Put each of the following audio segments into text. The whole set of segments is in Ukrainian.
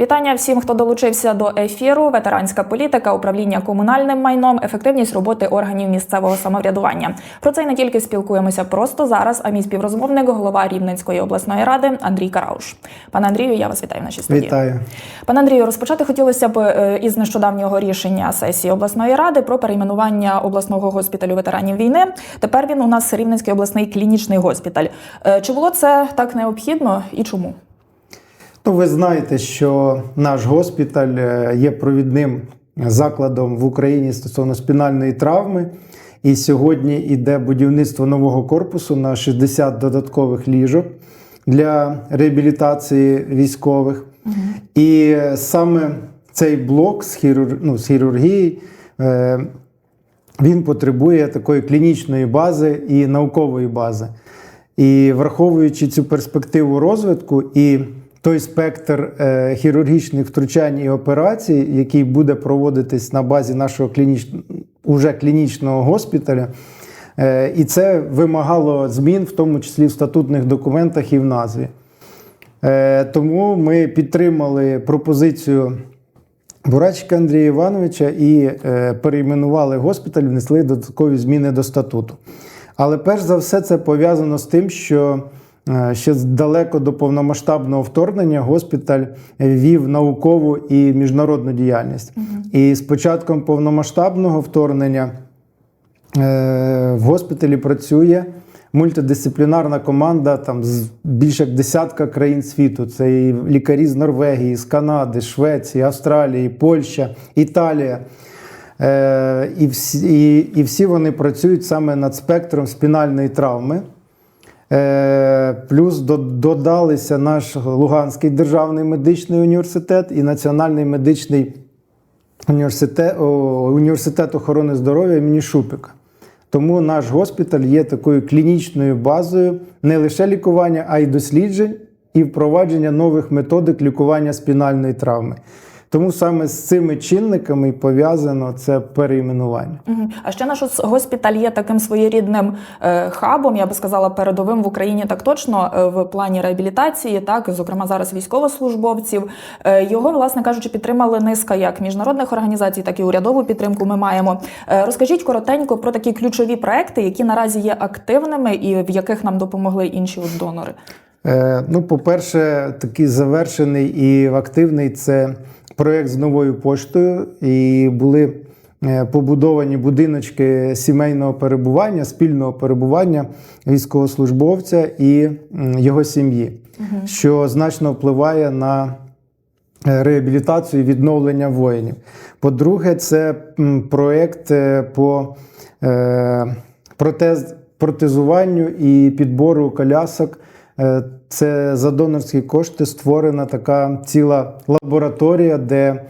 Вітання всім, хто долучився до ефіру. Ветеранська політика, управління комунальним майном, ефективність роботи органів місцевого самоврядування. Про це й не тільки спілкуємося просто зараз. А мій співрозмовник, голова Рівненської обласної ради Андрій Карауш. Пане Андрію, я вас вітаю в нашій студії. Вітаю. Пане Андрію, розпочати хотілося б е, із нещодавнього рішення сесії обласної ради про перейменування обласного госпіталю ветеранів війни. Тепер він у нас Рівненський обласний клінічний госпіталь. Е, Чи було це так необхідно і чому? Ну, ви знаєте, що наш госпіталь е, є провідним закладом в Україні стосовно спінальної травми. І сьогодні йде будівництво нового корпусу на 60 додаткових ліжок для реабілітації військових. І саме цей блок з, хірур... ну, з хірургії е, він потребує такої клінічної бази і наукової бази. І враховуючи цю перспективу розвитку і той спектр е, хірургічних втручань і операцій, який буде проводитись на базі нашого клініч... уже клінічного госпіталя, е, і це вимагало змін, в тому числі в статутних документах і в назві. Е, тому ми підтримали пропозицію Бурачка Андрія Івановича і перейменували госпіталь, внесли додаткові зміни до статуту. Але перш за все це пов'язано з тим, що ще далеко до повномасштабного вторгнення госпіталь вів наукову і міжнародну діяльність. І з початком повномасштабного вторгнення е, в госпіталі працює мультидисциплінарна команда там з більше як десятка країн світу. Це і лікарі з Норвегії, з Канади, Швеції, Австралії, Польща, Італія. Е, і, всі, і, і всі вони працюють саме над спектром спінальної травми. Е, плюс до, додалися наш Луганський державний медичний університет і Національний медичний університет, університет охорони здоров'я імені Шупика. Тому наш госпіталь є такою клінічною базою не лише лікування, а й досліджень і впровадження нових методик лікування спінальної травми. Тому саме з цими чинниками пов'язано це перейменування. Мгм. А ще наш госпіталь є таким своєрідним е, хабом, я би сказала, передовим в Україні так точно е, в плані реабілітації, так зокрема зараз військовослужбовців. Е, його, власне кажучи, підтримали низка як міжнародних організацій, так і урядову підтримку. Ми маємо. Е, розкажіть коротенько про такі ключові проекти, які наразі є активними і в яких нам допомогли інші от донори. Е, Ну, по-перше, такий завершений і активний це проєкт з новою поштою, і були е, побудовані будиночки сімейного перебування, спільного перебування військовослужбовця і його сім'ї, що значно впливає на е, реабілітацію і відновлення воїнів. По-друге, це м, проєкт е, по протез, протезуванню і підбору колясок. Е, Це за донорські кошти створена така ціла лабораторія, де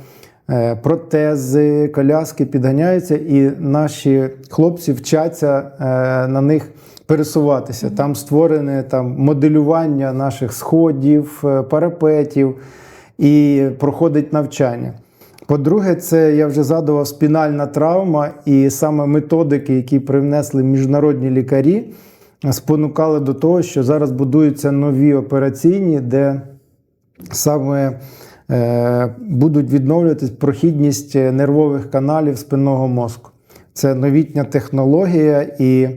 е, протези, коляски підганяються, і наші хлопці вчаться е, на них пересуватися. Там створене там, моделювання наших сходів, парапетів і проходить навчання. По-друге, це я вже задавав спінальна травма, і саме методики, які привнесли міжнародні лікарі, спонукали до того, що зараз будуються нові операційні, де саме е, будуть відновлюватись прохідність нервових каналів спинного мозку. Це новітня технологія, і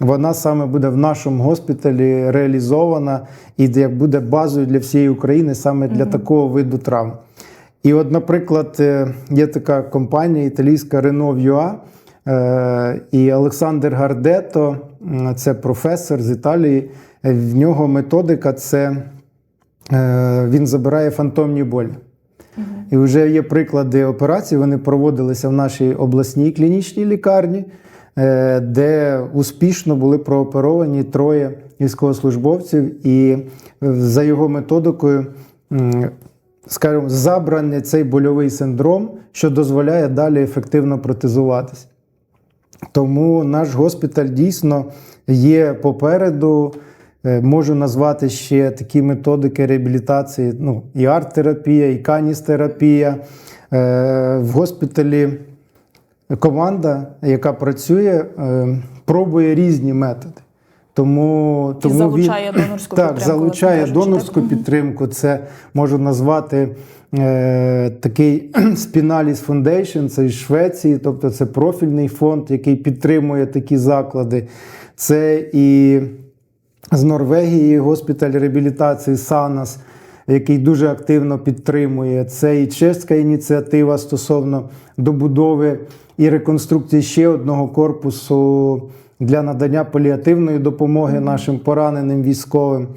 вона саме буде в нашому госпіталі реалізована і буде базою для всієї України саме для такого виду травм. І, от, наприклад, е, є така компанія італійська Renault Vua, е, і Олександр Гардето, це професор з Італії. е, В нього методика це е, він забирає фантомні болі. І вже є приклади операцій, вони проводилися в нашій обласній клінічній лікарні, е, де успішно були прооперовані троє військовослужбовців, і е, за його методикою, скажімо, забраний цей больовий синдром, що дозволяє далі ефективно протезуватися. Тому наш госпіталь дійсно є попереду. Е, Можу назвати ще такі методики реабілітації: ну, і арт-терапія, і каністерапія. Е, В госпіталі команда, яка працює, е, пробує різні методи. Тому, І тому залучає він, донорську так, підтримку, залучає кажучи, донорську підтримку. Це можу назвати е, такий Spinalis Foundation, це із Швеції, тобто це профільний фонд, який підтримує такі заклади. Це і з Норвегії госпіталь реабілітації Санас, який дуже активно підтримує. Це і чеська ініціатива стосовно добудови і реконструкції ще одного корпусу для надання паліативної допомоги нашим пораненим військовим.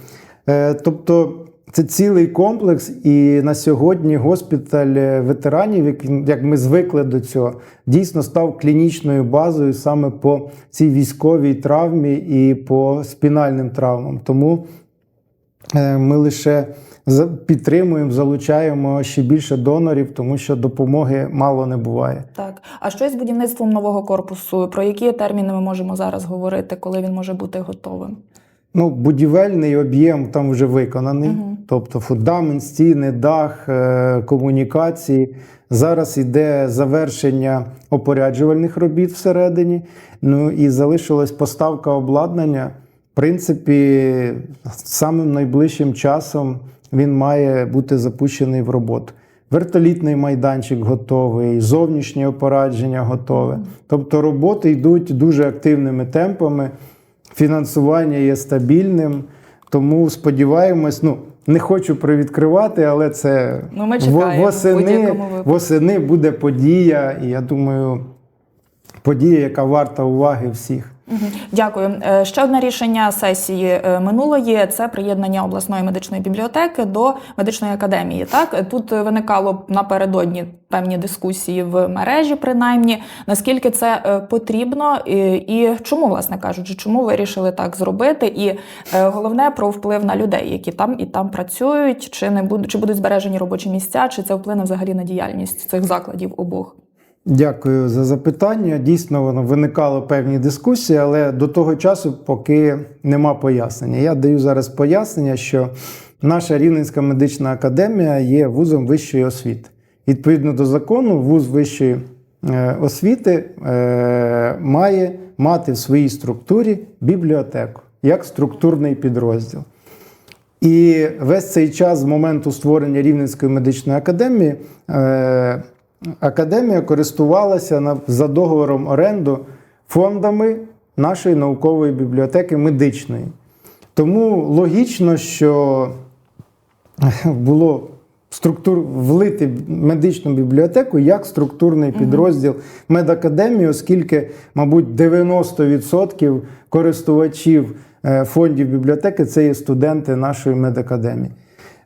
Е, Тобто це цілий комплекс, і на сьогодні госпіталь е, ветеранів, як, ми звикли до цього, дійсно став клінічною базою саме по цій військовій травмі і по спінальним травмам. Тому е, ми лише підтримуємо, залучаємо ще більше донорів, тому що допомоги мало не буває. Так, а що з будівництвом нового корпусу? Про які терміни ми можемо зараз говорити, коли він може бути готовим? Ну, будівельний об'єм там вже виконаний, Мгм. тобто фундамент, стіни, дах, е, комунікації. Зараз йде завершення опоряджувальних робіт всередині. Ну і залишилась поставка обладнання. В принципі, самим найближчим часом він має бути запущений в роботу. Вертолітний майданчик готовий, зовнішнє опорадження готове. Тобто роботи йдуть дуже активними темпами. Фінансування є стабільним, тому сподіваємось, ну не хочу привідкривати, але це Ну, ми чекаємо восени, восени буде подія, і я думаю, подія, яка варта уваги всіх. Дякую. Е, Ще одне рішення сесії е, минулої це приєднання обласної медичної бібліотеки до медичної академії. Так тут виникало напередодні певні дискусії в мережі, принаймні наскільки це е, потрібно, і, чому, власне кажучи, чому вирішили так зробити? І головне про вплив на людей, які там і там працюють, чи не будуть, чи будуть збережені робочі місця, чи це вплине взагалі на діяльність цих закладів обох. Дякую за запитання. Дійсно, воно виникало певні дискусії, але до того часу, поки нема пояснення. Я даю зараз пояснення, що наша Рівненська медична академія є вузом вищої освіти. Відповідно до закону, вуз вищої е, освіти е, має мати в своїй структурі бібліотеку як структурний підрозділ. І весь цей час з моменту створення Рівненської медичної академії е, академія користувалася за договором оренду фондами нашої наукової бібліотеки медичної. Тому логічно, що було структур влити медичну бібліотеку як структурний підрозділ медакадемії, оскільки, мабуть, 90% користувачів е, фондів бібліотеки це є студенти нашої медакадемії.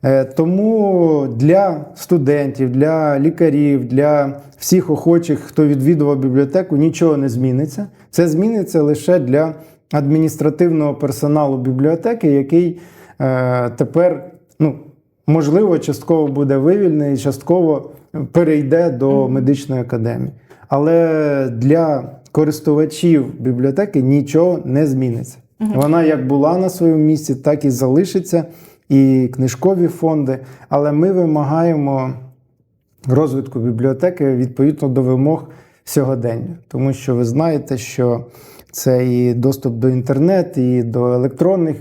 Е, Тому для студентів, для лікарів, для всіх охочих, хто відвідував бібліотеку, нічого не зміниться. Це зміниться лише для адміністративного персоналу бібліотеки, який е, тепер, ну, можливо, частково буде вивільнений, частково перейде до медичної академії. Але для користувачів бібліотеки нічого не зміниться. Вона як була на своєму місці, так і залишиться, і книжкові фонди. Але ми вимагаємо розвитку бібліотеки відповідно до вимог сьогодення. Тому що ви знаєте, що це і доступ до інтернету, і до електронних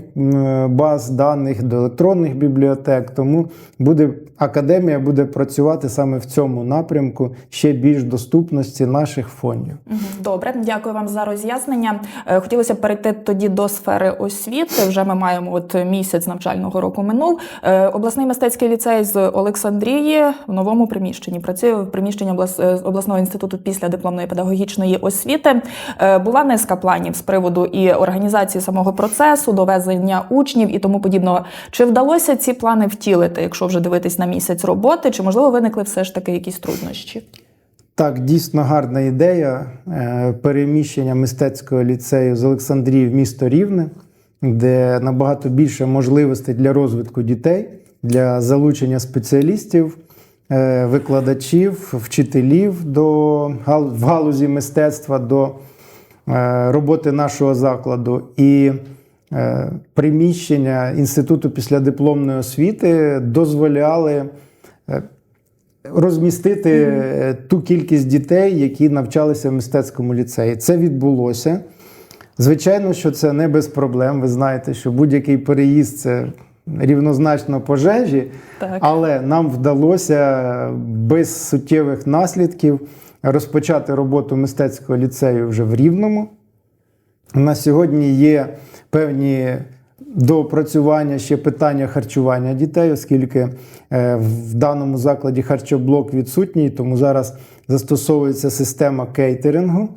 баз даних, до електронних бібліотек. Тому буде академія буде працювати саме в цьому напрямку ще більш доступності наших фондів. Добре, дякую вам за роз'яснення. Е, Хотілося б перейти тоді до сфери освіти. Вже ми маємо от місяць навчального року минув. Е, Обласний мистецький ліцей з Олександрії в новому приміщенні працює в приміщенні е, обласного інституту після дипломної педагогічної освіти. Була низка планів з приводу і організації самого процесу, довезення учнів і тому подібного. Чи вдалося ці плани втілити, якщо вже дивитись на місяць роботи, чи можливо виникли все ж таки якісь труднощі? Так, дійсно гарна ідея е, переміщення мистецького ліцею з Олександрії в місто Рівне, де набагато більше можливостей для розвитку дітей, для залучення спеціалістів, е, викладачів, вчителів до, в галузі мистецтва до роботи нашого закладу. І е, приміщення Інституту післядипломної освіти дозволяли е, розмістити е, ту кількість дітей, які навчалися в мистецькому ліцеї. Це відбулося. Звичайно, що це не без проблем. Ви знаєте, що будь-який переїзд це рівнозначно пожежі, Так. але нам вдалося без суттєвих наслідків розпочати роботу мистецького ліцею вже в Рівному. На сьогодні є певні доопрацювання ще питання харчування дітей, оскільки е, в даному закладі харчоблок відсутній, тому зараз застосовується система кейтерингу.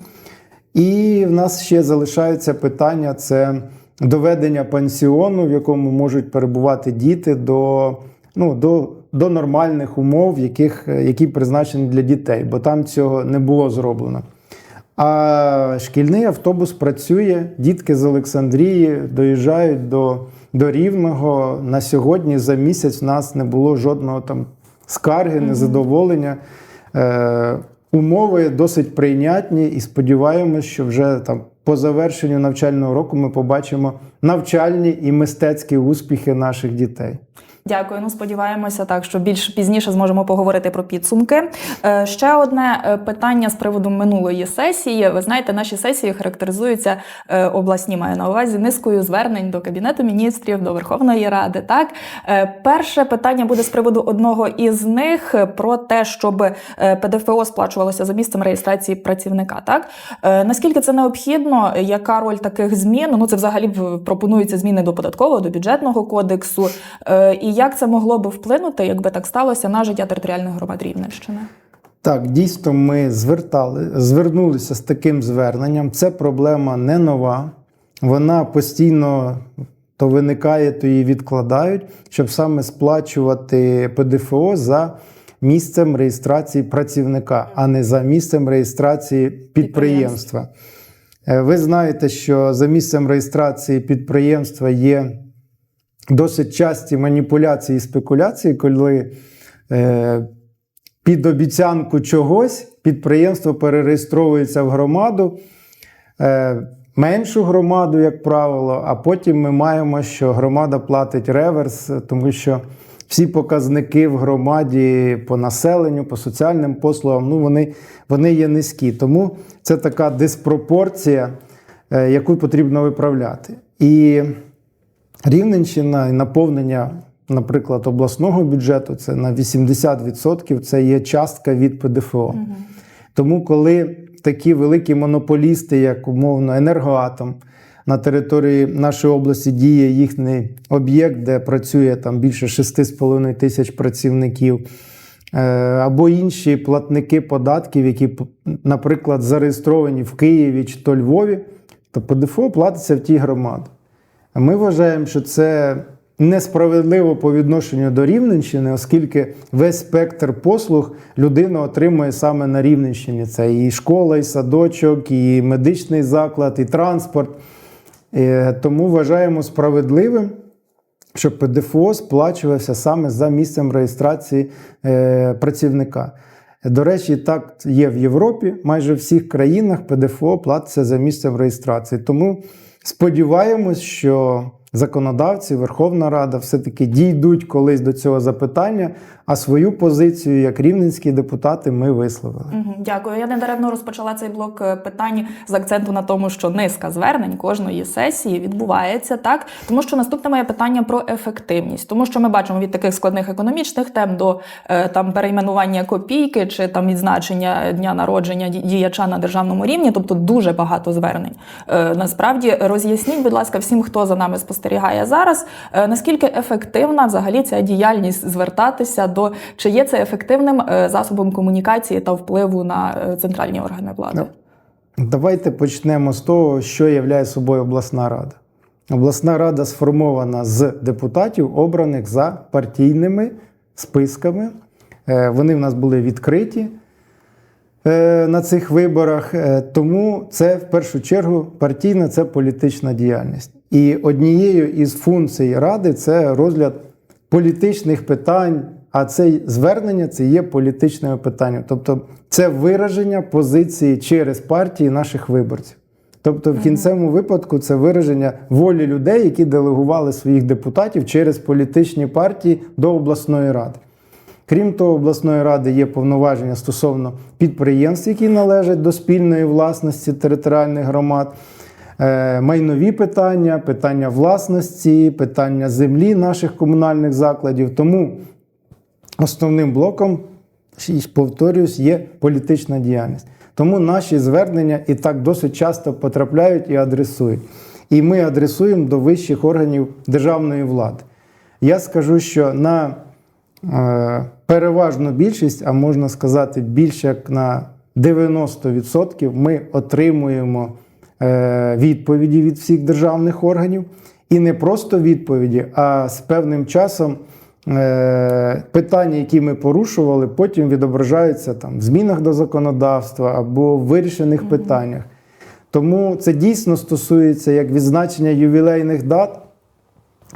І в нас ще залишаються питання: це доведення пансіону, в якому можуть перебувати діти до, ну, до, до нормальних умов, яких, які призначені для дітей, бо там цього не було зроблено. А шкільний автобус працює, дітки з Олександрії доїжджають до, до Рівного. На сьогодні за місяць в нас не було жодного там скарги, незадоволення. Е, умови досить прийнятні, і сподіваємось, що вже там по завершенню навчального року ми побачимо навчальні і мистецькі успіхи наших дітей. Дякую. Ну сподіваємося, так що більш пізніше зможемо поговорити про підсумки. Е, ще одне е, питання з приводу минулої сесії. Ви знаєте, наші сесії характеризуються е, обласні маю на увазі низкою звернень до кабінету міністрів, до Верховної Ради. Так, Е, перше питання буде з приводу одного із них е, про те, щоб е, ПДФО сплачувалося за місцем реєстрації працівника. Так Е, наскільки це необхідно? Яка роль таких змін? Ну це взагалі пропонуються зміни до податкового, до бюджетного кодексу. Е, І як це могло би вплинути, якби так сталося на життя територіальних громад Рівненщини? Так, дійсно, ми звертали, звернулися з таким зверненням. Це проблема не нова. Вона постійно то виникає, то її відкладають, щоб саме сплачувати ПДФО за місцем реєстрації працівника, а не за місцем реєстрації підприємства. Е, Ви знаєте, що за місцем реєстрації підприємства є досить часті маніпуляції і спекуляції, коли е, під обіцянку чогось підприємство перереєстровується в громаду, е, меншу громаду, як правило, а потім ми маємо, що громада платить реверс, тому що всі показники в громаді по населенню, по соціальним послугам, ну, вони, вони є низькі. Тому це така диспропорція, е, яку потрібно виправляти. І Рівненщина і наповнення, наприклад, обласного бюджету це на 80% це є частка від ПДФО. Тому, коли такі великі монополісти, як умовно енергоатом, на території нашої області діє їхній об'єкт, де працює там більше 6,5 тисяч працівників, е, або інші платники податків, які, наприклад, зареєстровані в Києві чи то Львові, то ПДФО платиться в ті громади. Ми вважаємо, що це несправедливо по відношенню до Рівненщини, оскільки весь спектр послуг людина отримує саме на Рівненщині. Це і школа, і садочок, і медичний заклад, і транспорт. Е, Тому вважаємо справедливим, щоб ПДФО сплачувався саме за місцем реєстрації е, працівника. До речі, так є в Європі. Майже в всіх країнах ПДФО платиться за місцем реєстрації. Тому сподіваємось, що законодавці, Верховна Рада все-таки дійдуть колись до цього запитання, а свою позицію як рівненські депутати ми висловили. Мгм, Дякую. Я недаремно розпочала цей блок е, питань з акценту на тому, що низка звернень кожної сесії відбувається так, тому що наступне моє питання про ефективність, тому що ми бачимо від таких складних економічних тем до е, там перейменування копійки чи там відзначення дня народження діяча на державному рівні, тобто дуже багато звернень. Е, Насправді роз'ясніть, будь ласка, всім, хто за нами спостерігає зараз, наскільки ефективна взагалі ця діяльність звертатися до чи є це ефективним е, засобом комунікації та впливу на е, центральні органи влади? Давайте почнемо з того, що являє собою обласна рада. Обласна рада сформована з депутатів, обраних за партійними списками. Е, Вони в нас були відкриті на цих виборах. Тому це в першу чергу партійна це політична діяльність. І однією із функцій ради це розгляд політичних питань. А це звернення це є політичними питаннями. Тобто це вираження позиції через партії наших виборців. Тобто, в кінцевому випадку це вираження волі людей, які делегували своїх депутатів через політичні партії до обласної ради. Крім того, обласної ради є повноваження стосовно підприємств, які належать до спільної власності територіальних громад. е, майнові питання, питання власності, питання землі наших комунальних закладів. Тому основним блоком, повторюсь, є політична діяльність. Тому наші звернення і так досить часто потрапляють і адресують. І ми адресуємо до вищих органів державної влади. Я скажу, що на е, переважну більшість, а можна сказати, більше як на 90% ми отримуємо е, відповіді від всіх державних органів. І не просто відповіді, а з певним часом питання, які ми порушували, потім відображаються там в змінах до законодавства або в вирішених питаннях. Тому це дійсно стосується як відзначення ювілейних дат.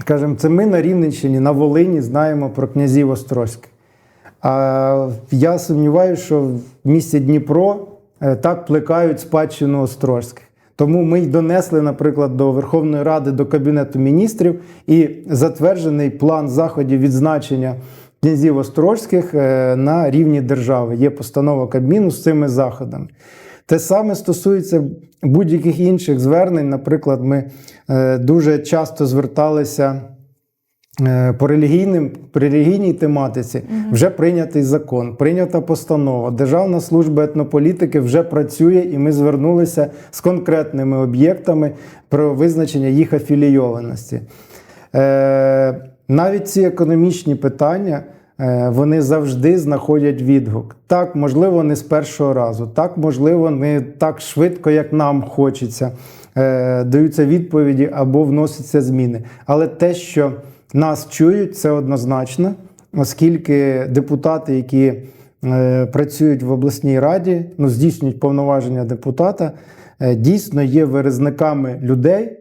Скажімо, це ми на Рівненщині, на Волині знаємо про князів Острозьких. А я сумніваюся, що в місті Дніпро е, так плекають спадщину Острозьких. Тому ми й донесли, наприклад, до Верховної Ради, до Кабінету міністрів і затверджений план заходів відзначення князів Острозьких е, на рівні держави. Є постанова Кабміну з цими заходами. Те саме стосується будь-яких інших звернень. Наприклад, ми е, дуже часто зверталися по релігійним по релігійній тематиці. Вже прийнятий закон, прийнята постанова. Державна служба етнополітики вже працює, і ми звернулися з конкретними об'єктами про визначення їх афілійованості. Е, навіть ці економічні питання. е, Вони завжди знаходять відгук. Так, можливо, не з першого разу, так, можливо, не так швидко, як нам хочеться. Е, Даються відповіді або вносяться зміни. Але те, що нас чують, це однозначно, оскільки депутати, які е, працюють в обласній раді, ну, здійснюють повноваження депутата, е, дійсно є виразниками людей.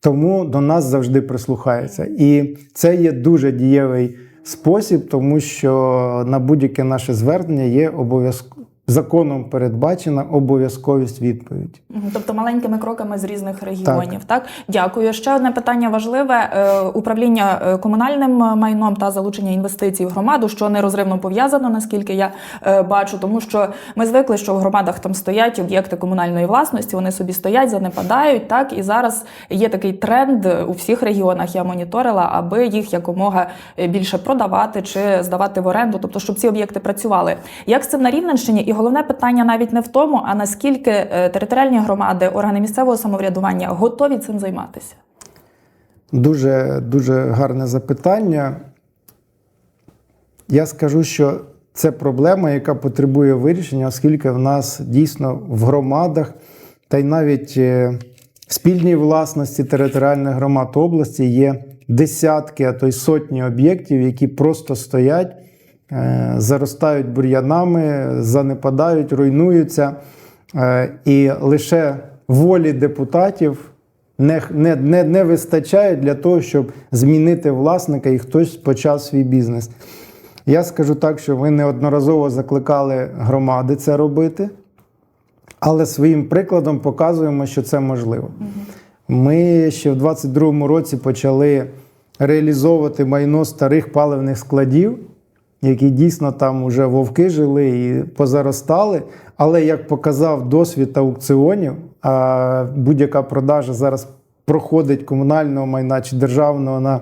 Тому до нас завжди прислухаються. І це є дуже дієвий спосіб, тому що на будь-яке наше звернення є обов'язково законом передбачена обов'язковість відповіді. Тобто маленькими кроками з різних регіонів. Так, дякую. Ще одне питання важливе: Е, управління е, комунальним майном та залучення інвестицій в громаду, що нерозривно пов'язано, наскільки я е, бачу, тому що ми звикли, що в громадах там стоять об'єкти комунальної власності, вони собі стоять, занепадають. Так і зараз є такий тренд у всіх регіонах. Я моніторила, аби їх якомога більше продавати чи здавати в оренду, тобто щоб ці об'єкти працювали. Як з цим на Рівненщині? І головне питання навіть не в тому, а наскільки е, територіальні громади, органи місцевого самоврядування готові цим займатися. Дуже, дуже гарне запитання. Я скажу, що це проблема, яка потребує вирішення, оскільки в нас дійсно в громадах та й навіть е, в спільній власності територіальних громад області є десятки, а то й сотні об'єктів, які просто стоять, заростають бур'янами, занепадають, руйнуються. Е, І лише волі депутатів не, не, не, не вистачає для того, щоб змінити власника і хтось почав свій бізнес. Я скажу так, що ми неодноразово закликали громади це робити, але своїм прикладом показуємо, що це можливо. Ми ще в 2022 році почали реалізовувати майно старих паливних складів, які дійсно там вже вовки жили і позаростали. Але як показав досвід аукціонів, будь-яка продажа зараз проходить комунального майна чи державного на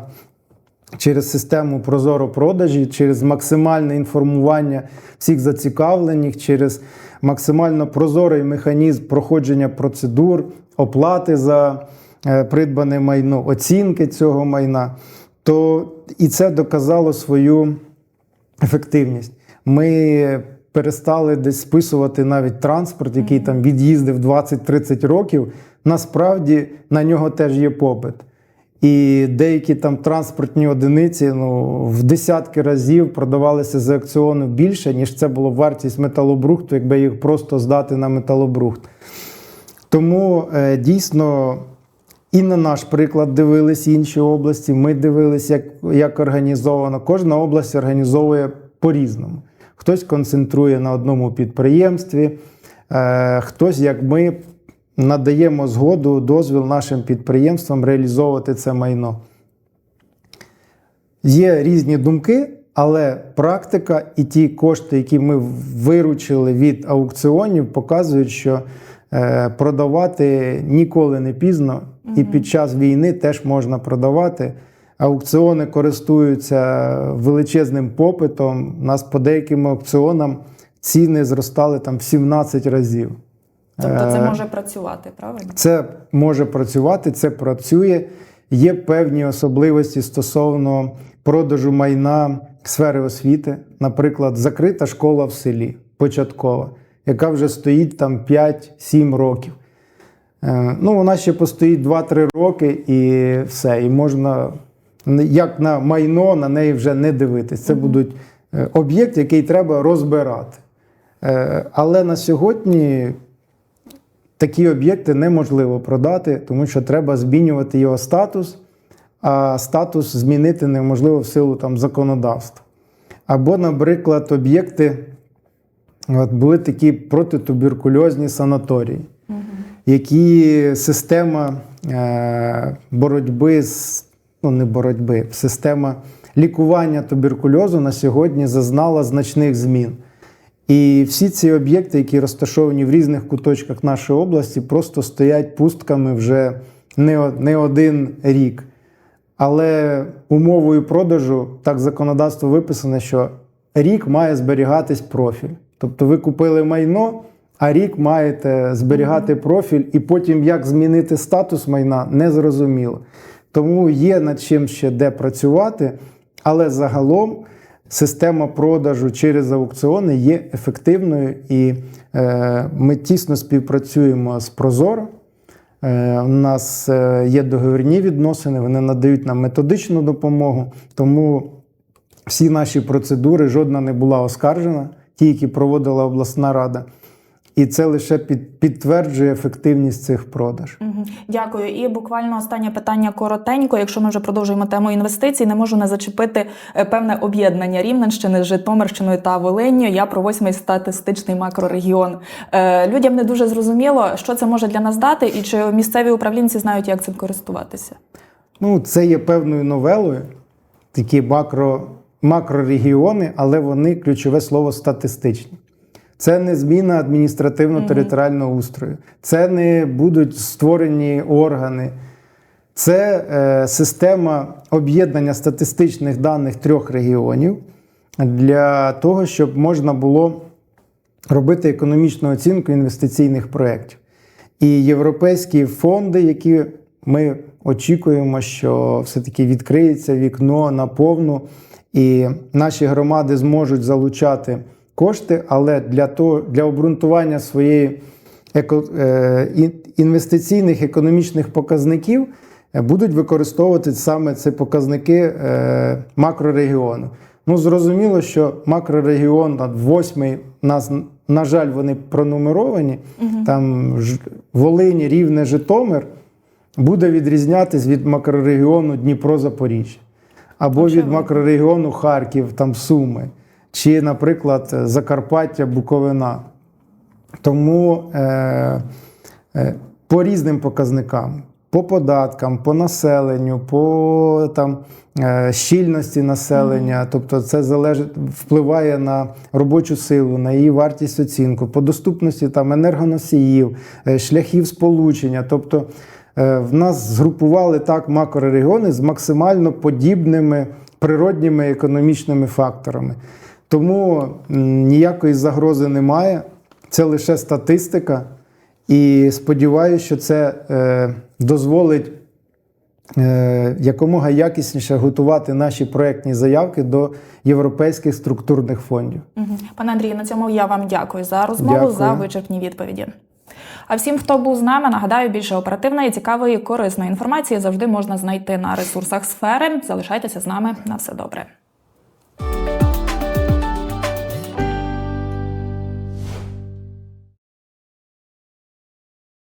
через систему Прозоро продажі, через максимальне інформування всіх зацікавлених, через максимально прозорий механізм проходження процедур, оплати за е, придбане майно, оцінки цього майна, то і це доказало свою ефективність. Ми перестали десь списувати навіть транспорт, який там від'їздив 20-30 років. Насправді на нього теж є попит. І деякі там транспортні одиниці ну, в десятки разів продавалися з аукціону більше, ніж це було вартість металобрухту, якби їх просто здати на металобрухт. Тому е, дійсно і на наш приклад дивились інші області. Ми дивилися, як, як організовано. Кожна область організовує по-різному. Хтось концентрує на одному підприємстві, е, хтось, як ми, надаємо згоду, дозвіл нашим підприємствам реалізовувати це майно. Є різні думки, але практика і ті кошти, які ми виручили від аукціонів, показують, що продавати ніколи не пізно, і під час війни теж можна продавати. Аукціони користуються величезним попитом. У нас по деяким аукціонам ціни зростали там в 17 разів. Тобто це Е, може працювати, правильно? це може працювати, це працює. Є певні особливості стосовно продажу майна сфери освіти, наприклад, закрита школа в селі початкова, яка вже стоїть там 5-7 років. Е, Ну, вона ще постоїть 2-3 роки і все. І можна, як на майно, на неї вже не дивитись. Це будуть е, об'єкт, який треба розбирати. Е, Але на сьогодні такі об'єкти неможливо продати, тому що треба змінювати його статус, а статус змінити неможливо в силу там, законодавства. Або, наприклад, об'єкти от, були такі протитуберкульозні санаторії, які система е, боротьби з ну не боротьби, система лікування туберкульозу на сьогодні зазнала значних змін. І всі ці об'єкти, які розташовані в різних куточках нашої області, просто стоять пустками вже не, не один рік. Але умовою продажу так законодавство виписано, що рік має зберігатись профіль. Тобто ви купили майно, а рік маєте зберігати профіль, і потім як змінити статус майна, не зрозуміло. Тому є над чим ще де працювати, але загалом система продажу через аукціони є ефективною, і е, ми тісно співпрацюємо з Прозоро. Е, У нас е, є договірні відносини, вони надають нам методичну допомогу, тому всі наші процедури жодна не була оскаржена, ті, які проводила обласна рада. І це лише під, підтверджує ефективність цих продажів. Мгм. Дякую. І буквально останнє питання коротенько. Якщо ми вже продовжуємо тему інвестицій, не можу не зачепити е, певне об'єднання Рівненщини з Житомирщиною та Волинню. Я про восьмий статистичний макрорегіон. Е, Людям не дуже зрозуміло, що це може для нас дати, і чи місцеві управлінці знають, як цим користуватися. Ну, це є певною новелою, такі макро, макрорегіони, але вони ключове слово статистичні. Це не зміна адміністративно-територіального устрою, це не будуть створені органи. Це е, система об'єднання статистичних даних трьох регіонів для того, щоб можна було робити економічну оцінку інвестиційних проєктів. І європейські фонди, які ми очікуємо, що все-таки відкриється вікно наповну, і наші громади зможуть залучати кошти, але для того, для обґрунтування своєї еко, е, інвестиційних економічних показників е, будуть використовувати саме ці показники е, макрорегіону. Ну, зрозуміло, що макрорегіон восьмий, нас, на жаль, вони пронумеровані. Там Ж- Волині, Рівне, Житомир буде відрізнятись від макрорегіону Дніпро-Запоріжжя. Або від макрорегіону Харків, там Суми, чи, наприклад, Закарпаття, Буковина. Тому е, е, по різним показникам, по податкам, по населенню, по там, е, щільності населення, тобто це залежить, впливає на робочу силу, на її вартість оцінку, по доступності там, енергоносіїв, е, шляхів сполучення. Тобто в нас згрупували так макрорегіони з максимально подібними природніми економічними факторами. Тому ніякої загрози немає. Це лише статистика. І сподіваюся, що це е, дозволить е, якомога якісніше готувати наші проектні заявки до європейських структурних фондів. Пане Андрію, на цьому я вам дякую за розмову, Дякую. за вичерпні відповіді. А всім, хто був з нами, нагадаю, більше оперативної, цікавої, корисної інформації завжди можна знайти на ресурсах сфери. Залишайтеся з нами на все добре.